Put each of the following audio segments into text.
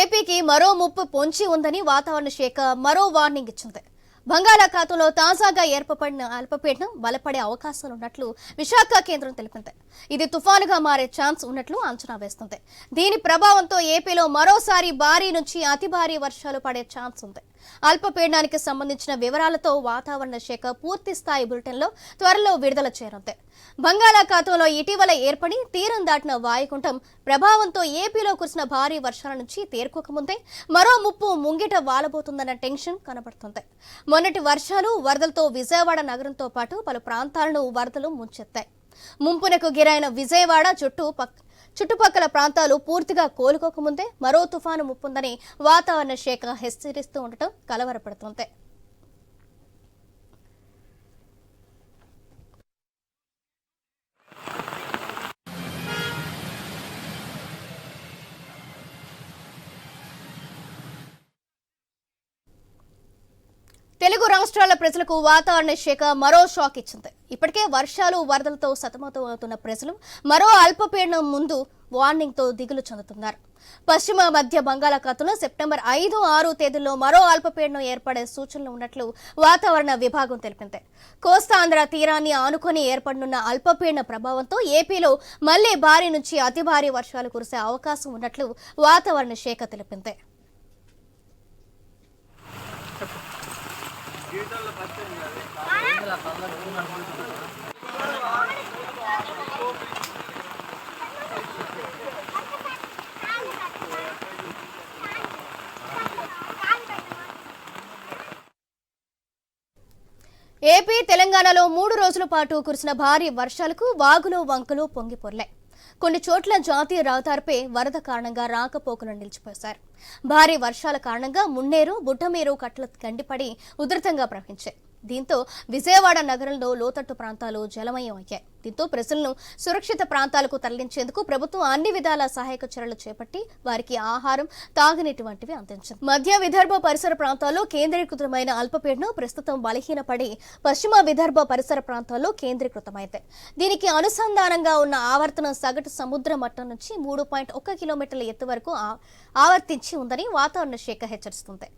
ఏపీకి మరో ముప్పు పొంచి ఉందని వాతావరణ శాఖ మరో వార్నింగ్ ఇచ్చింది. బంగాళాఖాతంలో తాజాగా ఏర్పడిన అల్పపీడనం బలపడే అవకాశాలున్నట్లు విశాఖ కేంద్రం తెలిపింది. ఇది తుఫానుగా మారే ఛాన్స్ ఉన్నట్లు అంచనా వేస్తుంది. దీని ప్రభావంతో ఏపీలో మరోసారి భారీ నుంచి అతి భారీ వర్షాలు పడే ఛాన్స్ ఉంది. అల్పపీడనానికి సంబంధించిన వివరాలతో వాతావరణ శాఖ పూర్తి స్థాయి బులెటిన్లో త్వరలో విడుదల చేయనుంది బంగాళాఖాతంలో ఇటీవల ఏర్పడి తీరం దాటిన వాయుకుంఠం ప్రభావంతో ఏపీలో కురిసిన భారీ వర్షాల నుంచి తేరుకోకముందే మరో ముప్పు ముంగిట వాలబోతుందన్న టెన్షన్ కనబడుతుంది. మొన్నటి వర్షాలు వరదలతో విజయవాడ నగరంతో పాటు పలు ప్రాంతాలను వరదలు ముంచెత్తాయి. ముంపునకు గిరైన విజయవాడ చుట్టూ పక్క చుట్టుపక్కల ప్రాంతాలు పూర్తిగా కోలుకోకముందే మరో తుఫాను ముప్పుందని వాతావరణ శాఖ హెచ్చరిస్తూ ఉండటం కలవరపడుతోంది. తెలుగు రాష్ట్రాల ప్రజలకు వాతావరణ శాఖ మరో షాక్ ఇచ్చింది. ఇప్పటికే వర్షాలు వరదలతో సతమతం అవుతున్న ప్రజలు మరో అల్పపీడనం ముందు వార్నింగ్తో దిగులు చెందుతున్నారు. పశ్చిమ మధ్య బంగాళాఖాతంలో సెప్టెంబర్ ఐదు ఆరు తేదీల్లో మరో అల్పపీడనం ఏర్పడే సూచనలు ఉన్నట్లు వాతావరణ విభాగం తెలిపింది. కోస్తాంధ్ర తీరాన్ని ఆనుకొని ఏర్పడనున్న అల్పపీడన ప్రభావంతో ఏపీలో మళ్ళీ భారీ నుంచి అతి భారీ వర్షాలు కురిసే అవకాశం ఉన్నట్లు వాతావరణ శాఖ తెలిపింది. ఏపీ తెలంగాణలో మూడు రోజుల పాటు కురిసిన భారీ వర్షాలకు వాగులు వంకలు పొంగిపొర్లాయి కొన్ని చోట్ల జాతీయ రహదారిపై వరద కారణంగా రాకపోకలు నిలిచిపోశారు. భారీ వర్షాల కారణంగా మున్నేరు బుట్టమేరు కట్ల గండిపడి ఉధృతంగా ప్రవహించాయి. దీంతో విజయవాడ నగరంలో లోతట్టు ప్రాంతాలు జలమయం అయ్యాయి దీంతో ప్రజలను సురక్షిత ప్రాంతాలకు తరలించేందుకు ప్రభుత్వం అన్ని విధాల సహాయక చర్యలు చేపట్టి వారికి ఆహారం తాగునీటి వంటివి అందించింది. మధ్య విదర్భ పరిసర ప్రాంతాల్లో కేంద్రీకృతమైన అల్పపీడనం ప్రస్తుతం బలహీనపడి పశ్చిమ విదర్భ పరిసర ప్రాంతాల్లో కేంద్రీకృతమైంది. దీనికి అనుసంధానంగా ఉన్న ఆవర్తనం సగటు సముద్ర మట్టం నుంచి మూడు పాయింట్ ఒక్క కిలోమీటర్ల ఎత్తు వరకు ఆవర్తించి ఉందని వాతావరణ శాఖ హెచ్చరిస్తుంది.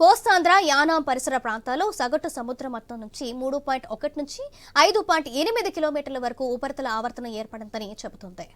కోస్తాంధ్ర యానాం పరిసర ప్రాంతాల్లో సగటు సముద్ర మట్టం నుంచి మూడు పాయింట్ ఒకటి నుంచి ఐదు పాయింట్ ఎనిమిది కిలోమీటర్ల వరకు ఉపరితల ఆవర్తనం ఏర్పడిందని చెబుతుంది.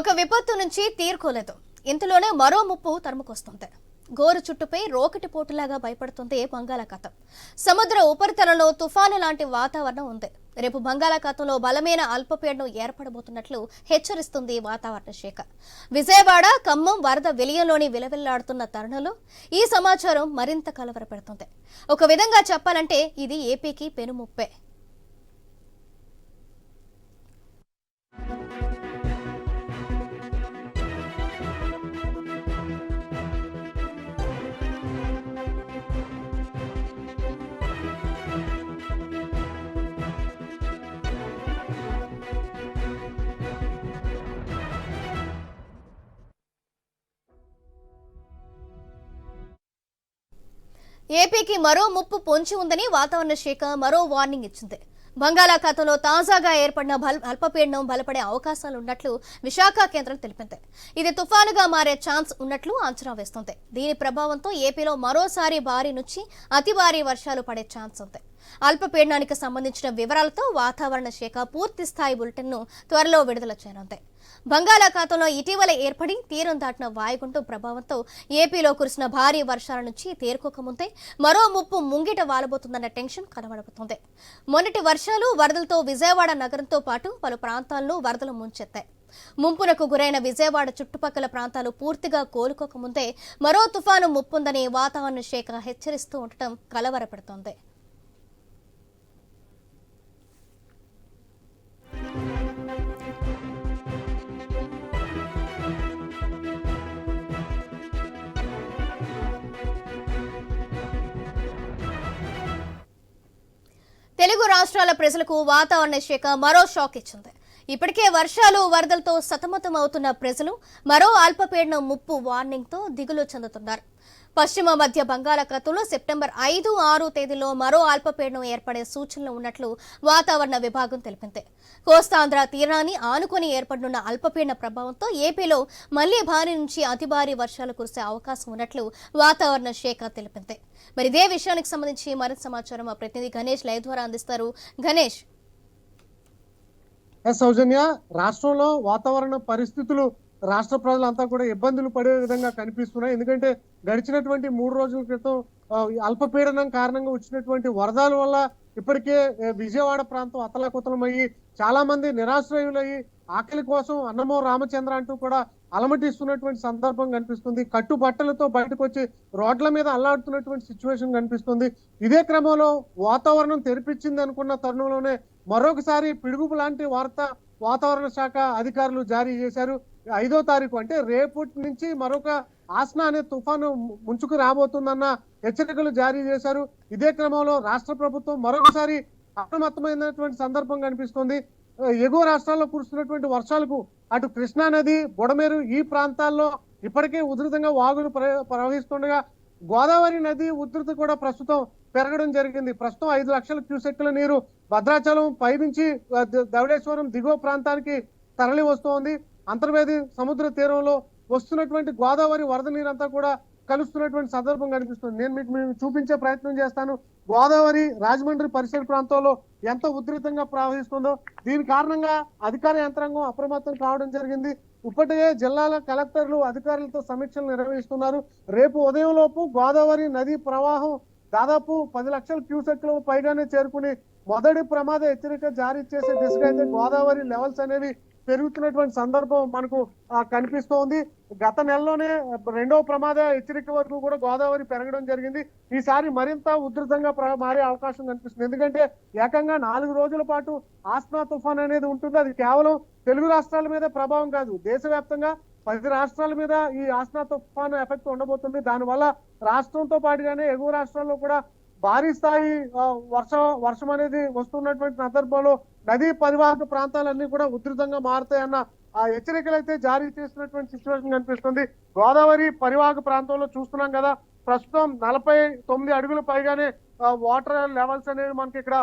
ఒక విపత్తు నుంచి తీరుకోలేదు. ఇంతలోనే మరో ముప్పు తరుముకొస్తుంది. గోరు చుట్టుపై రోకటి పోటులాగా భయపడుతుంది బంగాళాఖాతం. సముద్ర ఉపరితలంలో తుఫాను లాంటి వాతావరణం ఉంది. రేపు బంగాళాఖాతంలో బలమైన అల్పపీడనం ఏర్పడబోతున్నట్లు హెచ్చరిస్తుంది వాతావరణ శాఖ. విజయవాడ ఖమ్మం వరద విలయంలోని విలవిల్లాడుతున్న తరుణంలో ఈ సమాచారం మరింత కలవరపెడుతుంది. ఒక విధంగా చెప్పాలంటే ఇది ఏపీకి పెనుముప్పే. ఏపీకి మరో ముప్పు పొంచి ఉందని వాతావరణ శాఖ మరో వార్నింగ్ ఇచ్చింది. బంగాళాఖాతంలో తాజాగా ఏర్పడిన అల్పపీడనం బలపడే అవకాశాలు ఉన్నట్లు విశాఖ కేంద్రం తెలిపింది. ఇది తుఫానుగా మారే ఛాన్స్ ఉన్నట్లు అంచనా వేస్తుంది. దీని ప్రభావంతో ఏపీలో మరోసారి భారీ నుంచి అతి భారీ వర్షాలు పడే ఛాన్స్ ఉంది. అల్పపీడనానికి సంబంధించిన వివరాలతో వాతావరణ శాఖ పూర్తి స్థాయి బులెటిన్ను త్వరలో విడుదల చేయనుంది. బంగాళాఖాతంలో ఇటీవల ఏర్పడి తీరం దాటిన వాయుగుండం ప్రభావంతో ఏపీలో కురిసిన భారీ వర్షాల నుంచి తేరుకోకముందే మరో ముప్పు ముంగిట వాలబోతుందన్న టెన్షన్ కనబడుతుంది మొన్నటి వర్షాలు వరదలతో విజయవాడ నగరంతో పాటు పలు ప్రాంతాలను వరదలు ముంచెత్తాయి. ముంపునకు గురైన విజయవాడ చుట్టుపక్కల ప్రాంతాలు పూర్తిగా కోలుకోకముందే మరో తుఫాను ముప్పుందని వాతావరణ శాఖ హెచ్చరిస్తూ ఉండటం కలవరపెడుతోంది. తెలుగు రాష్ట్రాల ప్రజలకు వాతావరణ శాఖ మరో షాక్ ఇచ్చింది. ఇప్పటికే వర్షాలు వరదలతో సతమతం అవుతున్న ప్రజలు మరో అల్పపీడనం ముప్పు వార్నింగ్తో దిగులు చెందుతున్నారు. పశ్చిమ మధ్య బంగాళాఖాతంలో సెప్టెంబర్ ఐదు ఆరు తేదీలో మరో అల్పపీడనం ఏర్పడే సూచనలు ఉన్నట్లు వాతావరణ విభాగం తెలిపింది. కోస్తాంధ్ర తీరాన్ని ఆనుకొని ఏర్పడనున్న అల్పపీడన ప్రభావంతో ఏపీలో మళ్ళీ భారీ నుంచి అతి భారీ వర్షాలు కురిసే అవకాశం ఉన్నట్లు వాతావరణ శాఖ తెలిపింది. మరి ఇదే విషయానికి సంబంధించి మరింత సమాచారం మా ప్రతినిధి గణేష్ లైవ్ ద్వారా అందిస్తారు. గణేష్. సౌజన్య రాష్ట్రంలో వాతావరణ పరిస్థితులు రాష్ట్ర ప్రజలంతా కూడా ఇబ్బందులు పడే విధంగా కనిపిస్తున్నాయి. ఎందుకంటే గడిచినటువంటి మూడు రోజుల క్రితం ఈ అల్పపీడనం కారణంగా వచ్చినటువంటి వరదల వల్ల ఇప్పటికే విజయవాడ ప్రాంతం అతలాకుతలమయ్యి చాలా మంది నిరాశ్రయులయ్యి ఆకలి కోసం అన్నమో రామచంద్ర అంటూ కూడా అలమటిస్తున్నటువంటి సందర్భం కనిపిస్తుంది. కట్టు బట్టలతో బయటకు వచ్చి రోడ్ల మీద అల్లాడుతున్నటువంటి సిచ్యువేషన్ కనిపిస్తుంది. ఇదే క్రమంలో వాతావరణం తెరిపించింది అనుకున్న తరుణంలోనే మరొకసారి పిడుగుపు లాంటి వార్త వాతావరణ శాఖ అధికారులు జారీ చేశారు. ఐదో తారీఖు అంటే రేపటి నుంచి మరొక ఆస్నా అనే తుఫాను ముంచుకు రాబోతుందన్న హెచ్చరికలు జారీ చేశారు. ఇదే క్రమంలో రాష్ట్ర ప్రభుత్వం మరొకసారి అప్రమత్తమైనటువంటి సందర్భం కనిపిస్తుంది. ఎగువ రాష్ట్రాల్లో కురుస్తున్నటువంటి వర్షాలకు అటు కృష్ణా నది బుడమేరు ఈ ప్రాంతాల్లో ఇప్పటికే ఉధృతంగా వాగులు ప్రవహిస్తుండగా గోదావరి నది ఉధృతి కూడా ప్రస్తుతం పెరగడం జరిగింది. ప్రస్తుతం ఐదు లక్షల క్యూసెక్ల నీరు భద్రాచలం పైనుంచి ఆ, ధవళేశ్వరం దిగువ ప్రాంతానికి తరలి వస్తోంది అంతర్వేది సముద్ర తీరంలో వస్తున్నటువంటి గోదావరి వరద నీరంతా కూడా కలుస్తున్నటువంటి సందర్భం కనిపిస్తుంది. నేను మీకు మేము చూపించే ప్రయత్నం చేస్తాను. గోదావరి రాజమండ్రి పరిసర ప్రాంతంలో ఎంత ఉధృతంగా ప్రవహిస్తుందో దీని కారణంగా అధికార యంత్రాంగం అప్రమత్తం కావడం జరిగింది. ఇప్పటికే జిల్లాల కలెక్టర్లు అధికారులతో సమీక్షలు నిర్వహిస్తున్నారు. రేపు ఉదయం లోపు గోదావరి నది ప్రవాహం దాదాపు పది లక్షల క్యూసెక్ల పైగానే చేరుకుని మొదటి ప్రమాద హెచ్చరిక జారీ చేసే దిశగా అయితే గోదావరి లెవెల్స్ అనేవి పెరుగుతున్నటువంటి సందర్భం మనకు కనిపిస్తోంది. గత నెలలోనే రెండవ ప్రమాద హెచ్చరిక వరకు కూడా గోదావరి పెరగడం జరిగింది. ఈసారి మరింత ఉధృతంగా మారే అవకాశం కనిపిస్తుంది. ఎందుకంటే ఏకంగా నాలుగు రోజుల పాటు ఆస్నా తుఫాన్ అనేది ఉంటుంది. అది కేవలం తెలుగు రాష్ట్రాల మీద ప్రభావం కాదు. దేశవ్యాప్తంగా పది రాష్ట్రాల మీద ఈ ఆస్నా తుఫాను ఎఫెక్ట్ ఉండబోతుంది. దానివల్ల రాష్ట్రంతో పాటుగానే ఎగువ రాష్ట్రాల్లో కూడా భారీ స్థాయి వర్షం వర్షం అనేది వస్తున్నటువంటి సందర్భంలో నదీ పరివాహక ప్రాంతాలన్నీ కూడా ఉధృతంగా మారుతాయన్న ఆ హెచ్చరికలు అయితే జారీ చేసినటువంటి సిచ్యువేషన్ కనిపిస్తుంది. గోదావరి పరివాహక ప్రాంతంలో చూస్తున్నాం కదా ప్రస్తుతం నలభై తొమ్మిది అడుగుల పైగానే వాటర్ లెవెల్స్ అనేవి మనకి ఇక్కడ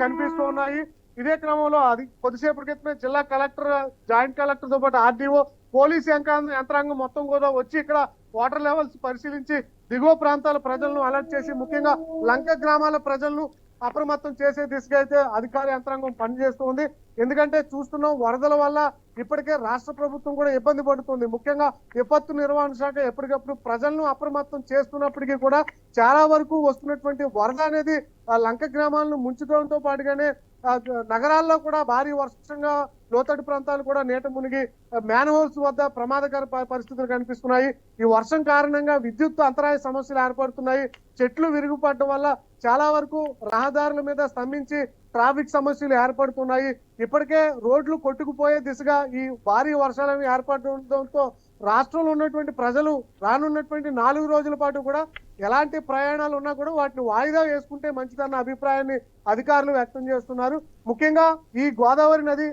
కనిపిస్తూ ఉన్నాయి. ఇదే క్రమంలో అది కొద్దిసేపటి క్రితమే జిల్లా కలెక్టర్ జాయింట్ కలెక్టర్తో పాటు ఆర్డీఓ పోలీస్ యంత్రాంగం మొత్తం కూడా వచ్చి ఇక్కడ వాటర్ లెవెల్స్ పరిశీలించి దిగువ ప్రాంతాల ప్రజలను అలర్ట్ చేసి ముఖ్యంగా లంక గ్రామాల ప్రజలను అప్రమత్తం చేసే దిశగా అయితే అధికార యంత్రాంగం పనిచేస్తుంది ఎందుకంటే చూస్తున్నాం వరదల వల్ల ఇప్పటికే రాష్ట్ర ప్రభుత్వం కూడా ఇబ్బంది పడుతుంది. ముఖ్యంగా విపత్తు నిర్వహణ శాఖ ఎప్పటికప్పుడు ప్రజలను అప్రమత్తం చేస్తున్నప్పటికీ కూడా చాలా వరకు వస్తున్నటువంటి వరద అనేది ఆ లంక గ్రామాలను ముంచుకోవడంతో పాటుగానే నగరాల్లో కూడా భారీ వర్షంగా లోతట్టు ప్రాంతాలు కూడా నీట మునిగి మ్యాన్ వద్ద ప్రమాదకర పరిస్థితులు కనిపిస్తున్నాయి. ఈ వర్షం కారణంగా విద్యుత్ అంతరాయ సమస్యలు ఏర్పడుతున్నాయి. చెట్లు విరిగిపడడం వల్ల చాలా వరకు రహదారుల మీద స్తంభించి ట్రాఫిక్ సమస్యలు ఏర్పడుతున్నాయి. ఇప్పటికే రోడ్లు కొట్టుకుపోయే దిశగా ఈ భారీ వర్షాలు ఏర్పడడంతో రాష్ట్రంలో ఉన్నటువంటి ప్రజలు రానున్నటువంటి నాలుగు రోజుల పాటు కూడా ఎలాంటి ప్రయాణాలు ఉన్నా కూడా వాటిని వాయిదా వేసుకుంటే మంచిదన్న అభిప్రాయాన్ని అధికారులు వ్యక్తం చేస్తున్నారు. ముఖ్యంగా ఈ గోదావరి నది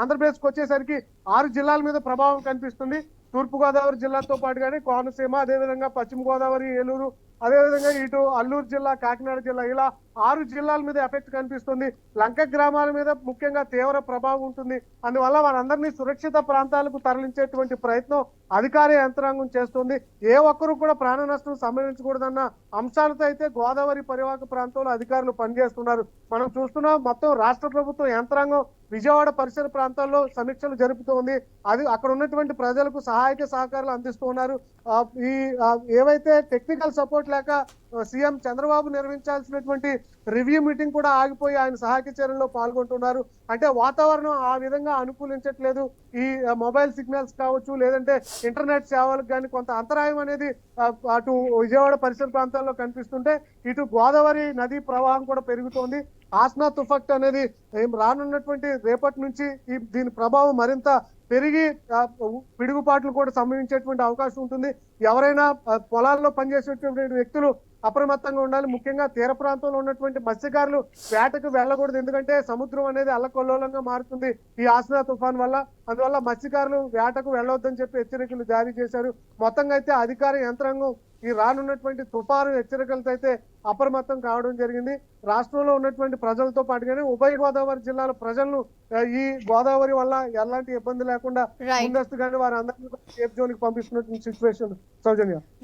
ఆంధ్రప్రదేశ్కి వచ్చేసరికి ఆరు జిల్లాల మీద ప్రభావం కనిపిస్తుంది. తూర్పు గోదావరి జిల్లాతో పాటుగానే కోనసీమ అదేవిధంగా పశ్చిమ గోదావరి ఏలూరు అదేవిధంగా ఇటు అల్లూరు జిల్లా కాకినాడ జిల్లా ఇలా ఆరు జిల్లాల మీద ఎఫెక్ట్ కనిపిస్తుంది. లంక గ్రామాల మీద ముఖ్యంగా తీవ్ర ప్రభావం ఉంటుంది. అందువల్ల వారందరినీ సురక్షిత ప్రాంతాలకు తరలించేటువంటి ప్రయత్నం అధికార యంత్రాంగం చేస్తుంది. ఏ ఒక్కరు కూడా ప్రాణ నష్టం సంభవించకూడదన్న అంశాలతో అయితే గోదావరి పరివాహక ప్రాంతంలో అధికారులు పనిచేస్తున్నారు. మనం చూస్తున్నాం మొత్తం రాష్ట్ర ప్రభుత్వం యంత్రాంగం విజయవాడ పరిసర ప్రాంతాల్లో సమీక్షలు జరుపుతోంది. అది అక్కడ ఉన్నటువంటి ప్రజలకు సహాయక సహకారాలు అందిస్తూ ఉన్నారు ఈ ఏవైతే టెక్నికల్ సపోర్ట్ లేక సీఎం చంద్రబాబు నిర్వహించాల్సినటువంటి రివ్యూ మీటింగ్ కూడా ఆగిపోయి ఆయన సహాయక చర్యల్లో పాల్గొంటున్నారు. అంటే వాతావరణం ఆ విధంగా అనుకూలించట్లేదు. ఈ మొబైల్ సిగ్నల్స్ కావచ్చు లేదంటే ఇంటర్నెట్ సేవలకు కానీ కొంత అంతరాయం అనేది అటు విజయవాడ పరిసర ప్రాంతాల్లో కనిపిస్తుంటే ఇటు గోదావరి నది ప్రవాహం కూడా పెరుగుతోంది. ఆస్నా తుఫాక్ట్ అనేది రానున్నటువంటి రేపటి నుంచి ఈ దీని ప్రభావం మరింత పెరిగి పిడుగుపాట్లు కూడా సంభవించేటువంటి అవకాశం ఉంటుంది. ఎవరైనా పొలాల్లో పనిచేసేటువంటి వ్యక్తులు అప్రమత్తంగా ఉండాలి. ముఖ్యంగా తీర ప్రాంతంలో ఉన్నటువంటి మత్స్యకారులు వేటకు వెళ్ళకూడదు. ఎందుకంటే సముద్రం అనేది అల్లకొల్లోలంగా మారుతుంది. ఈ ఆసనా తుఫాన్ వల్ల. అందువల్ల మత్స్యకారులు వేటకు వెళ్ళవద్దని చెప్పి హెచ్చరికలు జారీ చేశారు. మొత్తంగా అయితే అధికార యంత్రాంగం ఈ రానున్నటువంటి తుఫాను హెచ్చరికలతో అయితే అప్రమత్తం కావడం జరిగింది. రాష్ట్రంలో ఉన్నటువంటి ప్రజలతో పాటుగానే ఉభయ గోదావరి జిల్లాల ప్రజలను ఈ గోదావరి వల్ల ఎలాంటి ఇబ్బంది లేకుండా. ముందస్తుగానే వారందరినీ సేఫ్ జోన్కి పంపిస్తున్నటువంటి సిచ్యువేషన్ సౌజన్య.